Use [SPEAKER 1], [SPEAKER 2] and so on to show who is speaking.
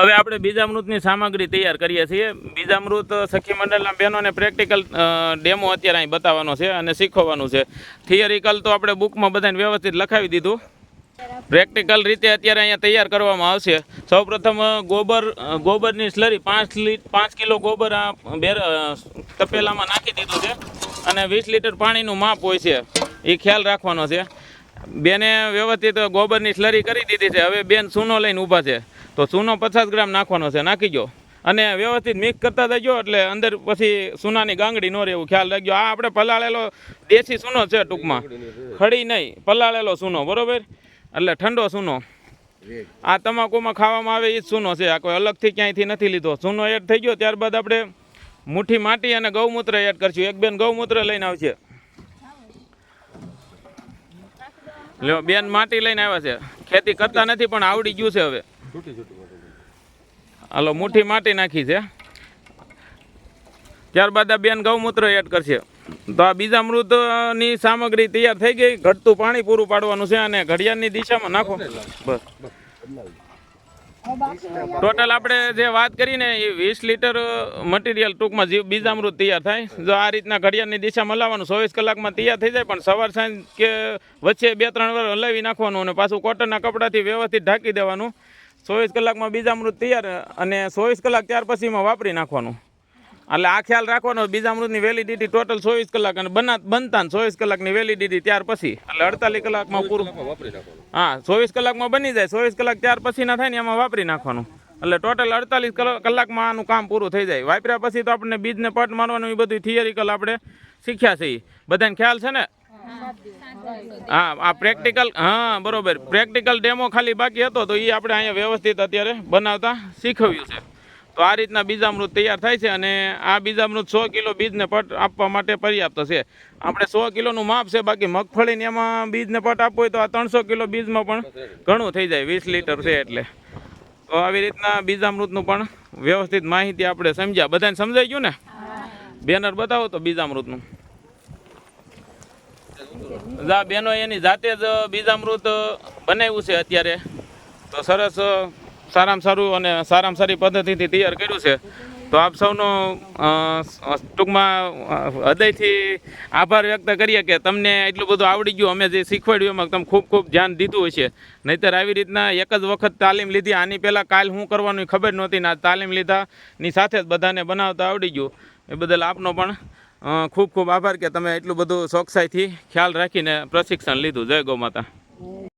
[SPEAKER 1] હવે આપણે બીજામૃતની સામગ્રી તૈયાર કરીએ છીએ. બીજામૃત સખી મંડળના બહેનોને પ્રેક્ટિકલ ડેમો અત્યારે અહીં બતાવવાનો છે અને શીખવવાનું છે. થિયરિકલ તો આપણે બુકમાં બધાને વ્યવસ્થિત લખાવી દીધું. પ્રેક્ટિકલ રીતે અત્યારે અહીંયા તૈયાર કરવામાં આવશે. સૌપ્રથમ ગોબર ગોબરની સ્લરી પાંચ લી, પાંચ કિલો ગોબર આ બેર તપેલામાં નાખી દીધું છે. અને વીસ લીટર પાણીનું માપ હોય છે. એ ખ્યાલ રાખવાનો છે. બેને વ્યવસ્થિત ગોબરની સ્લરી કરી દીધી છે. હવે બેન સૂનો લઈને ઊભા છે. તો સૂનો પચાસ ગ્રામ નાખવાનો છે. નાખી ગયો અને વ્યવસ્થિત મિક્સ કરતા જજો એટલે અંદર પછી સૂનાની ગાંગડી ન રહે એવું ખ્યાલ રાખજો. આ આપણે પલાળેલો દેશી સૂનો છે ટૂંકમાં. ખડી નહીં. પલાળેલો સૂનો. બરોબર? એટલે ઠંડો સૂનો. આ તમાકુમાં ખાવામાં આવે એ જ સૂનો છે. આ કોઈ અલગથી ક્યાંયથી નથી લીધો. સૂનો એડ થઈ ગયો. ત્યારબાદ આપણે મુઠ્ઠી માટી અને ગૌમૂત્ર એડ કરશું. એક બેન ગૌમૂત્ર લઈને આવશે. લ્યો, બેન માટી લઈને આવ્યા છે. ખેતી કરતા નથી, પણ આવડી ગયું છે હવે. હાલો, મુઠ્ઠી માટી નાખી છે. ત્યારબાદ આ બેન ગૌમૂત્ર એડ કરશે. તો આ બીજા મૃતની સામગ્રી તૈયાર થઈ ગઈ. ઘટતું પાણી પૂરું પાડવાનું છે અને ઘડિયાળની દિશામાં નાખો. બસ. ટોટલ આપણે જે વાત કરીને એ વીસ લીટર મટીરિયલ ટૂંકમાં જીવ બીજામૃત તૈયાર થાય. જો આ રીતના ઘડિયાળની દિશામાં લાવવાનું ચોવીસ કલાકમાં તૈયાર થઈ જાય, પણ સવાર સાંજ કે વચ્ચે બે ત્રણ વાર હલાવી નાખવાનું અને પાછું કોટનના કપડાથી વ્યવસ્થિત ઢાંકી દેવાનું. ચોવીસ કલાકમાં બીજામૃત તૈયાર અને ચોવીસ કલાક ત્યાર પછીમાં વાપરી નાખવાનું. એટલે આ ખ્યાલ રાખવાનો, બીજામૃતની વેલિડિટી ટોટલ ચોવીસ કલાક અને બના, બનતા ચોવીસ કલાકની વેલિડિટી ત્યાર પછી. એટલે અડતાલીસ કલાકમાં પૂરું. હા, ચોવીસ કલાકમાં બની જાય. ચોવીસ કલાક ત્યાર પછીના થાય ને એમાં વાપરી નાખવાનું. એટલે ટોટલ અડતાલીસ કલાકમાં આનું કામ પૂરું થઈ જાય. વાપર્યા પછી તો આપણને બીજને પટ મારવાનું, એ બધું થિયરિકલ આપણે શીખ્યા છે ઈ. બધાને ખ્યાલ છે ને? હા, આ પ્રેક્ટિકલ હા, બરોબર. પ્રેક્ટિકલ ડેમો ખાલી બાકી હતો, તો એ આપણે અહીંયા વ્યવસ્થિત અત્યારે બનાવતા શીખવ્યું છે. તો આ રીતના બીજામૃત તૈયાર થાય છે અને આ બીજામૃત સો કિલો બીજને પટ આપવા માટે પર્યાપ્ત છે. આપણે સો કિલોનું માપ છે, બાકી મગફળીને એમાં બીજને પટ આપવો હોય તો આ ત્રણસો કિલો બીજમાં પણ ઘણું થઈ જાય, વીસ લીટર છે એટલે. તો આવી રીતના બીજામૃતનું પણ વ્યવસ્થિત માહિતી આપણે સમજ્યા. બધાને સમજાઈ ગયું ને? બેનર બતાવો તો બીજામૃતનું જા, બેનો એની જાતે જ બીજામૃત બનાવ્યું છે અત્યારે. તો સરસ સારામાં સારું અને સારામાં સારી પદ્ધતિથી તૈયાર કર્યું છે. તો આપ સૌનો ટૂંકમાં હૃદયથી આભાર વ્યક્ત કરીએ કે તમને એટલું બધું આવડી ગયું. અમે જે શીખવાડ્યું એમાં તમે ખૂબ ખૂબ ધ્યાન દીધું હશે. નહીંતર આવી રીતના એક જ વખત તાલીમ લીધી. આની પહેલાં કાલ શું કરવાનું ખબર નહોતી ને આ તાલીમ લીધાની સાથે જ બધાને બનાવતા આવડી ગયું. એ બદલ આપનો પણ ખૂબ ખૂબ આભાર કે તમે એટલું બધું ચોકસાઈથી ખ્યાલ રાખીને પ્રશિક્ષણ લીધું. જય ગૌ માતા.